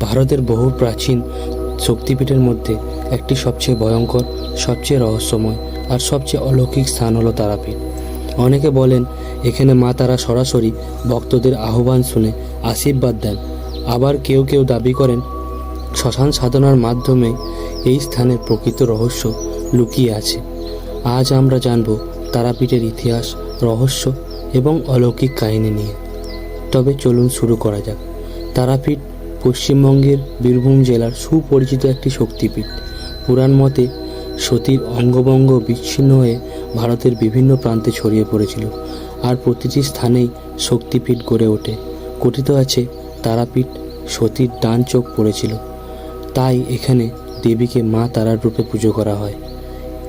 ভারতের বহু প্রাচীন শক্তিপীঠের মধ্যে একটি সবচেয়ে ভয়ঙ্কর, সবচেয়ে রহস্যময় আর সবচেয়ে অলৌকিক স্থান হলো তারাপীঠ। অনেকে বলেন, এখানে মা তারা সরাসরি ভক্তদের আহ্বান শুনে আশীর্বাদ দেন। আবার কেউ কেউ দাবি করেন, শ্মশান সাধনার মাধ্যমে এই স্থানের প্রকৃত রহস্য লুকিয়ে আছে। আজ আমরা জানব তারাপীঠের ইতিহাস, রহস্য এবং অলৌকিক কাহিনী নিয়ে। তবে চলুন শুরু করা যাক। তারাপীঠ পশ্চিমবঙ্গের বীরভূম জেলার সুপরিচিত একটি শক্তিপীঠ। পুরাণ মতে, সতীর অঙ্গভঙ্গ বিচ্ছিন্ন হয়ে ভারতের বিভিন্ন প্রান্তে ছড়িয়ে পড়েছিল, আর প্রতিটি স্থানেই শক্তিপীঠ গড়ে ওঠে। কথিত আছে, তারাপীঠ সতীর ডান চোখ পড়েছিল। তাই এখানে দেবীকে মা তারার রূপে পুজো করা হয়।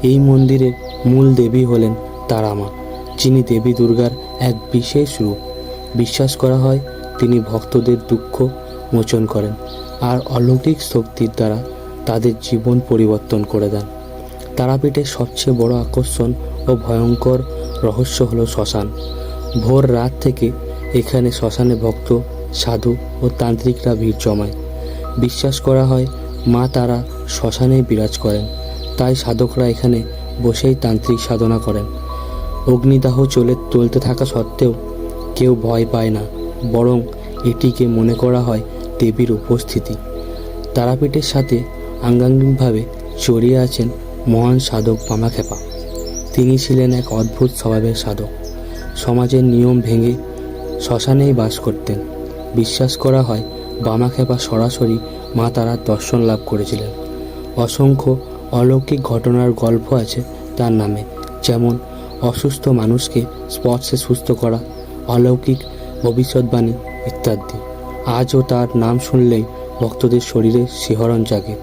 এই মন্দিরের মূল দেবী হলেন তারামা যিনি দেবী দুর্গার এক বিশেষ রূপ। বিশ্বাস করা হয়, তিনি ভক্তদের দুঃখ মোচন করেন আর অলৌকিক শক্তির দ্বারা তাদের জীবন পরিবর্তন করে দেন। তারাপীঠের সবচেয়ে বড় আকর্ষণ ও ভয়ঙ্কর রহস্য হলো শ্মশান। ভোর রাত থেকে এখানে শ্মশানে ভক্ত, সাধু ও তান্ত্রিকরা ভিড় জমায়। বিশ্বাস করা হয়, মা তারা শ্মশানেই বিরাজ করেন। তাই সাধকরা এখানে বসেই তান্ত্রিক সাধনা করেন। অগ্নিদাহ চলে চলতে থাকা সত্ত্বেও কেউ ভয় পায় না, বরং এটিকে মনে করা হয় দেবীর উপস্থিতি। তারাপীঠের সাথে আঙ্গাঙ্গিকভাবে জড়িয়ে আছেন মহান সাধক পামাখেপা তিনি ছিলেন এক অদ্ভুত স্বভাবের সাধক। সমাজের নিয়ম ভেঙে শ্মশানেই বাস করতেন। বিশ্বাস করা হয় বামাখেপা সরাসরি মা তারার দর্শন লাভ করেছিলেন। অসংখ্য অলৌকিক ঘটনার গল্প আছে তার নামে, যেমন অসুস্থ মানুষকে স্পর্শে সুস্থ করা, অলৌকিক ভবিষ্যৎবাণী ইত্যাদি। আজও তার নাম শুনলেই ভক্তদের শরীরে শিহরণ জাগে।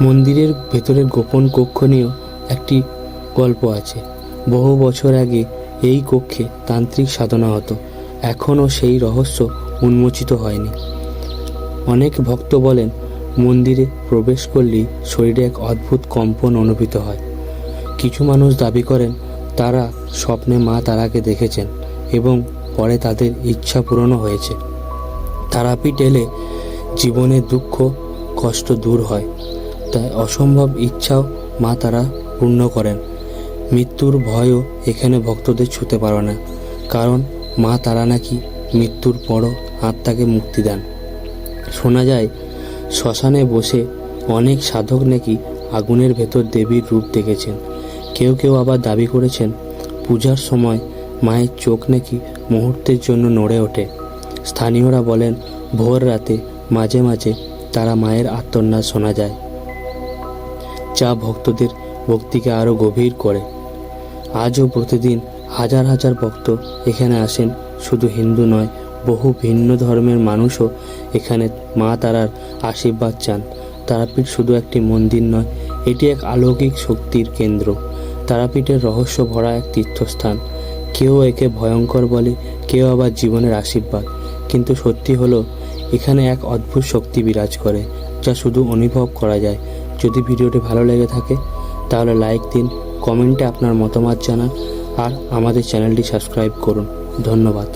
মন্দিরের ভেতরের গোপন কক্ষ নিয়েও একটি গল্প আছে। বহু বছর আগে এই কক্ষে তান্ত্রিক সাধনা হতো। এখনও সেই রহস্য উন্মোচিত হয়নি। অনেক ভক্ত বলেন, মন্দিরে প্রবেশ করলেই শরীরে এক অদ্ভুত কম্পন অনুভূত হয়। কিছু মানুষ দাবি করেন, তারা স্বপ্নে মা তারাকে দেখেছেন এবং পরে তাদের ইচ্ছা পূরণও হয়েছে। তারাপীঠ এলে জীবনের দুঃখ, কষ্ট দূর হয়। তাই অসম্ভব ইচ্ছাও মা তারা পূর্ণ করেন। মৃত্যুর ভয়ও এখানে ভক্তদের ছুতে পারে না। কারণ মা তারা নাকি মৃত্যুর পরও আত্মাকে মুক্তি দেন। শোনা যায়, শ্মশানে বসে অনেক সাধক নাকি আগুনের ভেতর দেবীর রূপ দেখেছেন। কেউ কেউ আবার দাবি করেছেন, পূজার সময় মায়ের চোখ নাকি মুহূর্তের জন্য নড়ে ওঠে। স্থানীয়রা বলেন, ভোর রাতে মাঝে মাঝে তারা মায়ের আত্মনাদ শোনা যায়, যা ভক্তদের ভক্তিকে আরও গভীর করে। আজও প্রতিদিন হাজার হাজার ভক্ত এখানে আসেন, শুধু হিন্দু নয়, বহু ভিন্ন ধর্মের মানুষও এখানে মা তারার আশীর্বাদ চান। তারাপীঠ শুধু একটি মন্দির নয়, এটি এক অলৌকিক শক্তির কেন্দ্র। তারাপীঠের রহস্য ভরা এক তীর্থস্থান। কেউ একে ভয়ঙ্কর বলে, কেউ আবার জীবনের আশীর্বাদ। কিন্তু সত্যি হলো, এখানে এক অদ্ভুত শক্তি বিরাজ করে, যা শুধু অনুভব করা যায়। যদি ভিডিওটি ভালো লেগে থাকে, তাহলে লাইক দিন, কমেন্টে আপনার মতামত জানান, আর আমাদের চ্যানেলটি সাবস্ক্রাইব করুন। ধন্যবাদ।